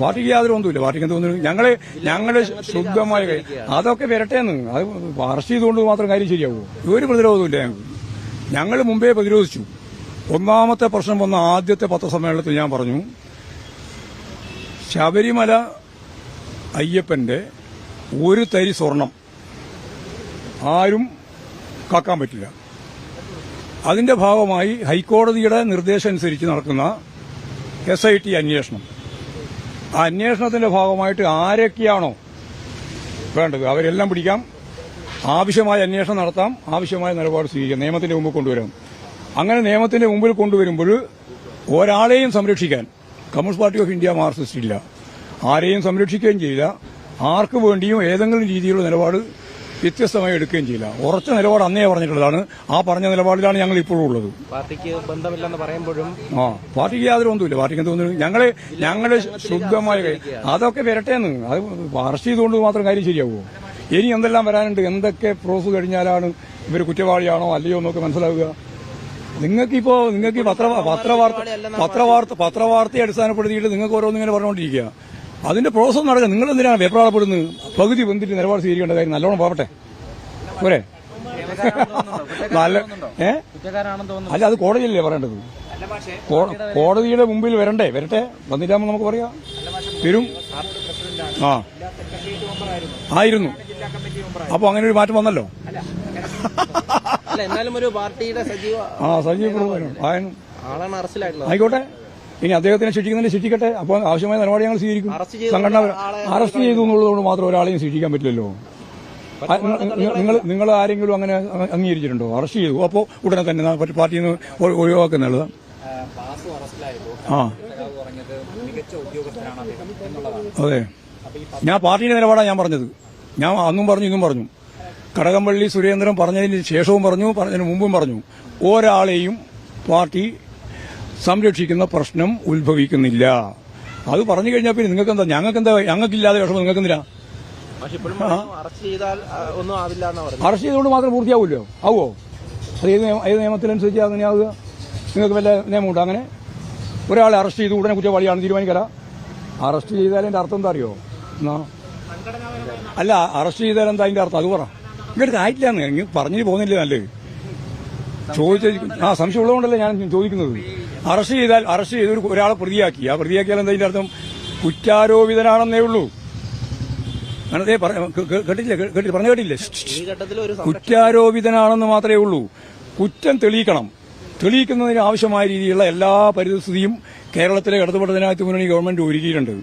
പാർട്ടിക്ക് യാതൊരു ഒന്നുമില്ല പാർട്ടിക്ക് തോന്നുന്നു ഞങ്ങൾ ഞങ്ങൾ ശുദ്ധമായ അതൊക്കെ അതൊക്കെ വരട്ടേന്ന് അത് അറസ്റ്റ് ചെയ്തുകൊണ്ട് മാത്രം കാര്യം ശരിയാവുമോ ഒരു പ്രതിരോധമില്ല ഞങ്ങൾക്ക്. ഞങ്ങൾ മുമ്പേ പ്രതിരോധിച്ചു. ഒന്നാമത്തെ പ്രശ്നം വന്ന ആദ്യത്തെ പത്രസമ്മേളനത്തിൽ ഞാൻ പറഞ്ഞു ശബരിമല അയ്യപ്പന്റെ ഒരു തരി സ്വർണം ആരും കാക്കാൻ പറ്റില്ല. അതിന്റെ ഭാഗമായി ഹൈക്കോടതിയുടെ നിർദ്ദേശം അനുസരിച്ച് നടക്കുന്ന എസ് ഐ ടി അന്വേഷണം. അന്വേഷണത്തിന്റെ ഭാഗമായിട്ട് ആരൊക്കെയാണോ വേണ്ടത് അവരെല്ലാം പിടിക്കാം. ആവശ്യമായ അന്വേഷണം നടത്താം. ആവശ്യമായ നിലപാട് സ്വീകരിക്കാം. നിയമത്തിന്റെ മുമ്പിൽ കൊണ്ടുവരാം അങ്ങനെ നിയമത്തിന്റെ മുമ്പിൽ കൊണ്ടുവരുമ്പോൾ ഒരാളെയും സംരക്ഷിക്കാൻ Communist Party of India Marxist ഇല്ല. ആരെയും സംരക്ഷിക്കുകയും ചെയ്യില്ല. ആർക്കു വേണ്ടിയും ഏതെങ്കിലും രീതിയിലുള്ള നിലപാട് വ്യത്യസ്തമായി എടുക്കുകയും ചെയ്യില്ല. ഉറച്ച നിലപാട് അന്നേ പറഞ്ഞിട്ടുള്ളതാണ്. ആ പറഞ്ഞ നിലപാടിലാണ് ഞങ്ങൾ ഇപ്പോഴും ഉള്ളത്. പാർട്ടിക്ക് ബന്ധമില്ലെന്ന് പറയുമ്പോഴും ആ പാർട്ടിക്ക് യാതൊരു ഒന്നുമില്ല പാർട്ടിക്ക് എന്ത് തോന്നുന്നു ഞങ്ങൾ ഞങ്ങൾ ശുദ്ധമായ അതൊക്കെ അതൊക്കെ വരട്ടേന്ന്. അത് അറസ്റ്റ് ചെയ്തുകൊണ്ട് മാത്രം കാര്യം ശരിയാവുമോ ഇനി എന്തെല്ലാം വരാനുണ്ട്? എന്തൊക്കെ പ്രോസ് കഴിഞ്ഞാലാണ് ഇവർ കുറ്റവാളിയാണോ അല്ലയോ എന്നൊക്കെ മനസ്സിലാവുക? നിങ്ങൾക്കിപ്പോ നിങ്ങൾക്ക് പത്ര പത്രവാർത്ത പത്രവാർത്ത പത്രവാർത്തയെ അടിസ്ഥാനപ്പെടുത്തിയിട്ട് നിങ്ങൾക്ക് ഓരോന്നിങ്ങനെ പറഞ്ഞുകൊണ്ടിരിക്കുക. അതിന്റെ പ്രോസസ് നടക്കുക നിങ്ങൾ എന്തിനാണ് വെപ്രാളപ്പെടുന്നത്? പകുതി വന്നിട്ട് നിലപാട് സ്വീകരിക്കേണ്ട കാര്യം നല്ലോണം പോകട്ടെ പോരെ? നല്ല ഏ? അല്ല അത് കോടതിയല്ലേ പറയേണ്ടത്? കോടതിയുടെ മുമ്പിൽ വരണ്ടേ? വരട്ടെ. വന്നിട്ടാകുമ്പോൾ നമുക്ക് പറയാം. വരും. ആ. ആയിരുന്നു. അപ്പൊ അങ്ങനെ ഒരു മാറ്റം വന്നല്ലോ. എന്നാലും ഒരു പാർട്ടിയുടെ സജീവ ആ സജീവ് ആയിക്കോട്ടെ. ഇനി അദ്ദേഹത്തിനെ ശിക്ഷിക്കുന്നതിന് ശിക്ഷിക്കട്ടെ. അപ്പോൾ ആവശ്യമായ നടപടി ഞങ്ങൾ സ്വീകരിക്കും. സംഘടന അറസ്റ്റ് ചെയ്തു എന്നുള്ളതുകൊണ്ട് മാത്രം ഒരാളെയും ശിക്ഷിക്കാൻ പറ്റില്ലല്ലോ. നിങ്ങൾ നിങ്ങൾ ആരെങ്കിലും അങ്ങനെ അംഗീകരിച്ചിട്ടുണ്ടോ? അറസ്റ്റ് ചെയ്തു. അപ്പോൾ ഉടനെ തന്നെ പാർട്ടിയിൽ നിന്ന് ഒഴിവാക്കുന്നുള്ളത് ആ അതെ. ഞാൻ പാർട്ടിയുടെ നിലപാടാണ് ഞാൻ പറഞ്ഞത്. ഞാൻ അന്നും പറഞ്ഞു ഇന്നും പറഞ്ഞു. കടകംപള്ളി സുരേന്ദ്രൻ പറഞ്ഞതിന് ശേഷവും പറഞ്ഞു പറഞ്ഞതിന് മുമ്പും പറഞ്ഞു. ഒരാളെയും പാർട്ടി സംരക്ഷിക്കുന്ന പ്രശ്നം ഉത്ഭവിക്കുന്നില്ല. അത് പറഞ്ഞു കഴിഞ്ഞാൽ പിന്നെ നിങ്ങൾക്ക് എന്താ ഞങ്ങൾക്ക് എന്താ ഞങ്ങൾക്കില്ലാതെ വിഷമം നിങ്ങൾക്ക് എന്തിനാ അറസ്റ്റ് ചെയ്തുകൊണ്ട് മാത്രം പൂർത്തിയാവുമല്ലോ ആവോ? അത് ഏത് ഏത് നിയമത്തിനനുസരിച്ച് അങ്ങനെയാവുക നിങ്ങൾക്ക് വല്ല നിയമമുണ്ടോ അങ്ങനെ? ഒരാളെ അറസ്റ്റ് ചെയ്ത് ഉടനെ കുറ്റവാളിയാണ് തീരുമാനിക്കല? അറസ്റ്റ് ചെയ്താൽ അർത്ഥം എന്താ അറിയോ? എന്നാ? അല്ല അറസ്റ്റ് ചെയ്താൽ എന്താ അതിന്റെ അർത്ഥം? അത് പറ. ഇങ്ങോട്ട് ആയിട്ടില്ല പറഞ്ഞു പോകുന്നില്ല നല്ലത്? ചോദിച്ച ആ സംശയം ഉള്ളതുകൊണ്ടല്ലേ ഞാൻ ചോദിക്കുന്നത്? അറസ്റ്റ് ചെയ്താൽ അറസ്റ്റ് ചെയ്ത് ഒരു ഒരാളെ പ്രതിയാക്കി. ആ പ്രതിയാക്കിയാൽ എന്താ ഇതിന്റെ അർത്ഥം? കുറ്റാരോപിതനാണെന്നേ ഉള്ളൂ. കേട്ടില്ല കേട്ടില്ല? പറഞ്ഞു കേട്ടില്ലേ കുറ്റാരോപിതനാണെന്ന് മാത്രമേ ഉള്ളൂ. കുറ്റം തെളിയിക്കണം. തെളിയിക്കുന്നതിന് ആവശ്യമായ രീതിയിലുള്ള എല്ലാ പരിസ്ഥിതിയും കേരളത്തിലെ ഇടതുപെട്ടതിനകത്ത് മുന്നണി ഗവൺമെന്റ് ഒരുക്കിയിട്ടുണ്ട്.